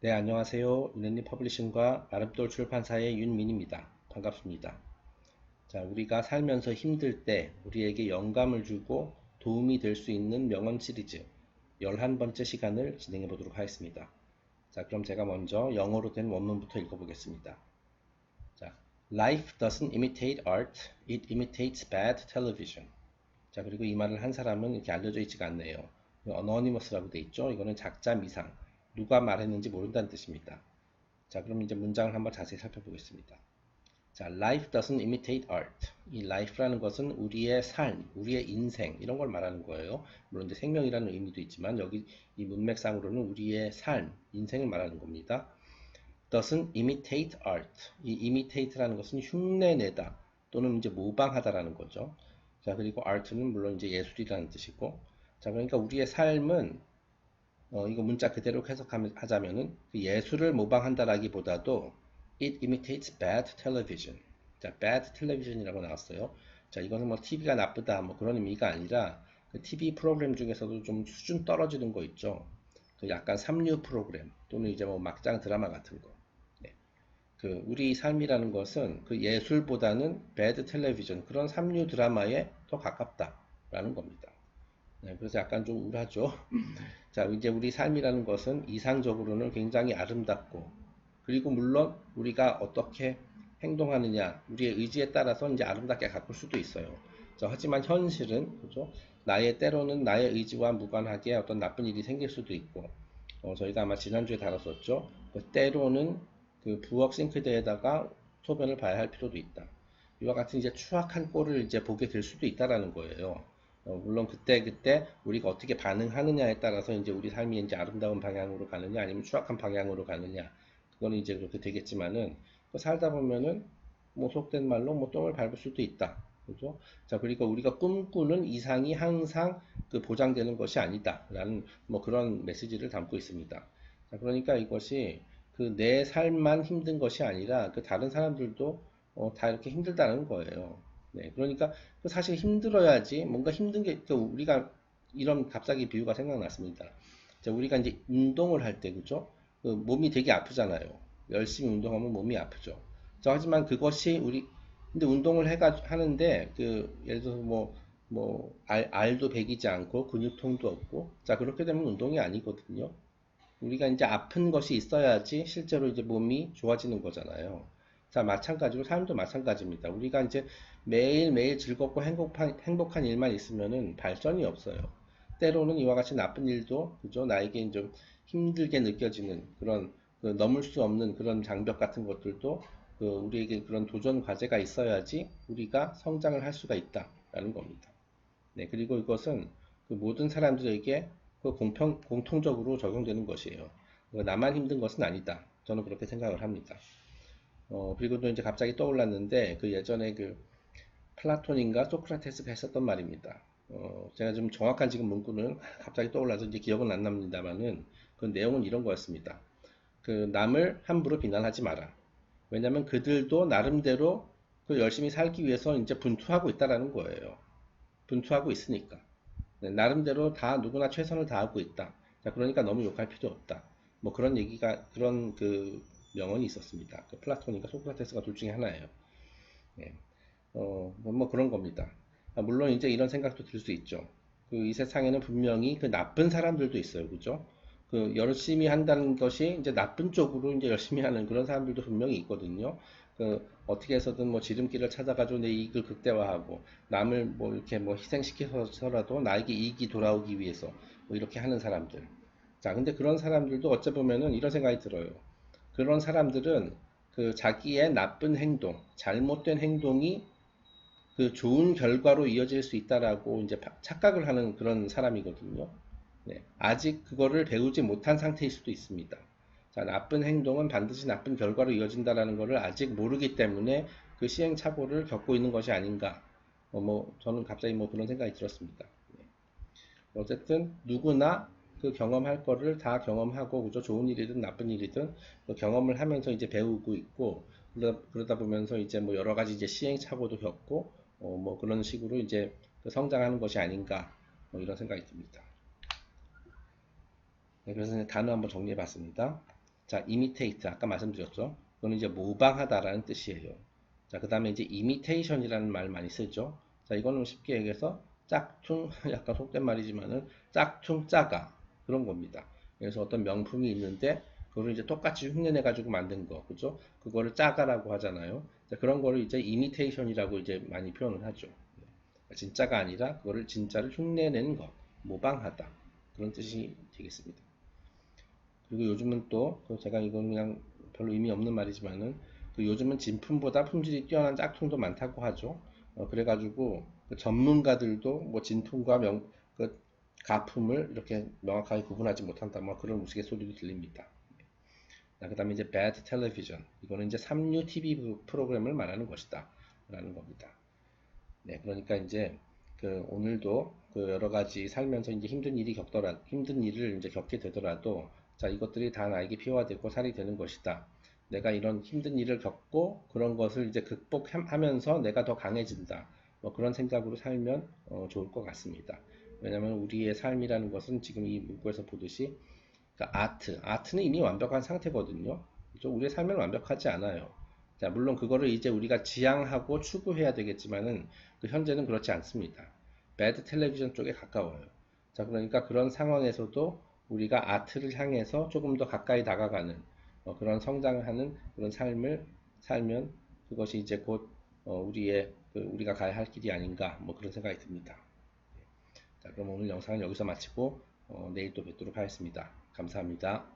네, 안녕하세요. 윤현리 퍼블리싱과 아름돌 출판사의 윤민입니다. 반갑습니다. 자, 우리가 살면서 힘들 때 우리에게 영감을 주고 도움이 될 수 있는 명언 시리즈 11번째 시간을 진행해 보도록 하겠습니다. 자, 그럼 제가 먼저 영어로 된 원문부터 읽어 보겠습니다. 자, Life doesn't imitate art, it imitates bad television. 자, 그리고 이 말을 한 사람은 이렇게 알려져 있지가 않네요. 어너니머스라고 돼 있죠. 이거는 작자 미상. 누가 말했는지 모른다는 뜻입니다. 자, 그럼 이제 문장을 한번 자세히 살펴보겠습니다. 자, life doesn't imitate art. 이 life라는 것은 우리의 삶, 우리의 인생 이런 걸 말하는 거예요. 물론 이제 생명이라는 의미도 있지만 여기 이 문맥상으로는 우리의 삶, 인생을 말하는 겁니다. doesn't imitate art. 이 imitate라는 것은 흉내내다 또는 이제 모방하다라는 거죠. 자, 그리고 art는 물론 이제 예술이라는 뜻이고 자, 그러니까 우리의 삶은 어, 이거 문자 그대로 해석하자면은 그 예술을 모방한다라기보다도 it imitates bad television. 자, bad television이라고 나왔어요. 자, 이거는 뭐 TV가 나쁘다 뭐 그런 의미가 아니라 그 TV 프로그램 중에서도 좀 수준 떨어지는 거 있죠. 그 약간 삼류 프로그램 또는 이제 뭐 막장 드라마 같은 거. 네. 그 우리 삶이라는 것은 그 예술보다는 bad television 그런 삼류 드라마에 더 가깝다라는 겁니다. 네, 그래서 약간 좀 우울하죠. 자, 이제 우리 삶이라는 것은 이상적으로는 굉장히 아름답고, 그리고 물론 우리가 어떻게 행동하느냐, 우리의 의지에 따라서 이제 아름답게 가꿀 수도 있어요. 자, 하지만 현실은, 그죠? 나의 때로는 나의 의지와 무관하게 어떤 나쁜 일이 생길 수도 있고, 어, 저희가 아마 지난주에 다뤘었죠. 그 때로는 그 부엌 싱크대에다가 소변을 봐야 할 필요도 있다. 이와 같은 이제 추악한 꼴을 이제 보게 될 수도 있다라는 거예요. 어, 물론 그때 그때 우리가 어떻게 반응하느냐에 따라서 이제 우리 삶이 이제 아름다운 방향으로 가느냐 아니면 추악한 방향으로 가느냐 그거는 이제 그렇게 되겠지만은 살다 보면은 뭐 속된 말로 뭐 똥을 밟을 수도 있다. 그죠? 자, 그러니까 우리가 꿈꾸는 이상이 항상 그 보장되는 것이 아니다라는 뭐 그런 메시지를 담고 있습니다. 자, 그러니까 이것이 그 내 삶만 힘든 것이 아니라 그 다른 사람들도 어, 다 이렇게 힘들다는 거예요. 네, 그러니까 그 사실 힘들어야지 뭔가 힘든 게그 우리가 이런 갑자기 비유가 생각났습니다. 자, 우리가 이제 운동을 할 때 그죠? 그 몸이 되게 아프잖아요. 열심히 운동하면 몸이 아프죠. 자, 하지만 그것이 우리 근데 운동을 해가 하는데 그 예를 들어서 뭐뭐 뭐 알, 알도 배기지 않고 근육통도 없고 자 그렇게 되면 운동이 아니거든요. 우리가 이제 아픈 것이 있어야지 실제로 이제 몸이 좋아지는 거잖아요. 자, 마찬가지로 삶도 마찬가지입니다. 우리가 이제 매일매일 즐겁고 행복한, 행복한 일만 있으면은 발전이 없어요. 때로는 이와 같이 나쁜 일도, 그죠? 나에게 좀 힘들게 느껴지는 그런, 그 넘을 수 없는 그런 장벽 같은 것들도 그 우리에게 그런 도전 과제가 있어야지 우리가 성장을 할 수가 있다라는 겁니다. 네, 그리고 이것은 그 모든 사람들에게 그 공평, 공통적으로 적용되는 것이에요. 나만 힘든 것은 아니다. 저는 그렇게 생각을 합니다. 어, 그리고 또 이제 갑자기 떠올랐는데 그 예전에 그 플라톤인가 소크라테스가 했었던 말입니다. 어, 제가 좀 정확한 지금 문구는 갑자기 떠올라서 이제 기억은 안 납니다만은 그 내용은 이런 거였습니다. 그 남을 함부로 비난하지 마라. 왜냐면 그들도 나름대로 그 열심히 살기 위해서 이제 분투하고 있다라는 거예요. 분투하고 있으니까. 네, 나름대로 다 누구나 최선을 다하고 있다. 자, 그러니까 너무 욕할 필요 없다. 뭐 그런 얘기가 그런 그 명언이 있었습니다. 그 플라톤인가 소크라테스가 둘 중에 하나예요. 네. 어, 뭐, 뭐 그런 겁니다. 아, 물론 이제 이런 생각도 들 수 있죠. 그 이 세상에는 분명히 그 나쁜 사람들도 있어요. 그죠? 그 열심히 한다는 것이 이제 나쁜 쪽으로 이제 열심히 하는 그런 사람들도 분명히 있거든요. 그 어떻게 해서든 뭐 지름길을 찾아가지고 내 이익을 극대화하고 남을 뭐 이렇게 뭐 희생시켜서라도 나에게 이익이 돌아오기 위해서 뭐 이렇게 하는 사람들. 자, 근데 그런 사람들도 어째 보면은 이런 생각이 들어요. 그런 사람들은 그 자기의 나쁜 행동, 잘못된 행동이 그 좋은 결과로 이어질 수 있다라고 이제 착각을 하는 그런 사람이거든요. 네, 아직 그거를 배우지 못한 상태일 수도 있습니다. 자, 나쁜 행동은 반드시 나쁜 결과로 이어진다라는 것을 아직 모르기 때문에 그 시행착오를 겪고 있는 것이 아닌가. 어, 뭐, 저는 갑자기 뭐 그런 생각이 들었습니다. 네. 어쨌든 누구나 그 경험할 거를 다 경험하고 그죠 좋은 일이든 나쁜 일이든 그 경험을 하면서 이제 배우고 있고 그러다, 그러다 보면서 이제 뭐 여러 가지 이제 시행착오도 겪고 어, 뭐 그런 식으로 이제 그 성장하는 것이 아닌가 뭐 이런 생각이 듭니다. 네, 그래서 단어 한번 정리해 봤습니다. 자, imitate 아까 말씀드렸죠. 그거는 이제 모방하다라는 뜻이에요. 자, 그 다음에 이제 imitation이라는 말 많이 쓰죠. 자, 이거는 쉽게 얘기해서 짝퉁, 약간 속된 말이지만은 짝퉁 짜가 그런 겁니다. 그래서 어떤 명품이 있는데 그걸 이제 똑같이 흉내내 가지고 만든 거, 그죠? 그거를 짜가라고 하잖아요. 자, 그런 거를 이제 imitation이라고 이제 많이 표현을 하죠. 진짜가 아니라 그거를 진짜를 흉내내는 것, 모방하다 그런 뜻이 되겠습니다. 그리고 요즘은 또그 제가 이건 그냥 별로 의미 없는 말이지만은 그 요즘은 진품보다 품질이 뛰어난 짝퉁도 많다고 하죠. 어, 그래가지고 그 전문가들도 뭐 진품과 명, 그 가품을 이렇게 명확하게 구분하지 못한다. 뭐 그런 우스갯소리도 들립니다. 그 다음에 이제 bad television. 이거는 이제 삼류 TV 프로그램을 말하는 것이다. 라는 겁니다. 네, 그러니까 이제 그 오늘도 그 여러 가지 살면서 이제 힘든 일이 겪더라, 힘든 일을 이제 겪게 되더라도 자, 이것들이 다 나에게 피화되고 살이 되는 것이다. 내가 이런 힘든 일을 겪고 그런 것을 이제 극복하면서 내가 더 강해진다. 뭐 그런 생각으로 살면 어, 좋을 것 같습니다. 왜냐하면 우리의 삶이라는 것은 지금 이 문구에서 보듯이 그러니까 아트, 아트는 이미 완벽한 상태거든요. 그렇죠? 우리의 삶은 완벽하지 않아요. 자, 물론 그거를 이제 우리가 지향하고 추구해야 되겠지만은 그 현재는 그렇지 않습니다. 배드 텔레비전 쪽에 가까워요. 자, 그러니까 그런 상황에서도 우리가 아트를 향해서 조금 더 가까이 다가가는 어, 그런 성장을 하는 그런 삶을 살면 그것이 이제 곧 어, 우리의 그 우리가 가야 할 길이 아닌가 뭐 그런 생각이 듭니다. 자, 그럼 오늘 영상은 여기서 마치고 어, 내일 또 뵙도록 하겠습니다. 감사합니다.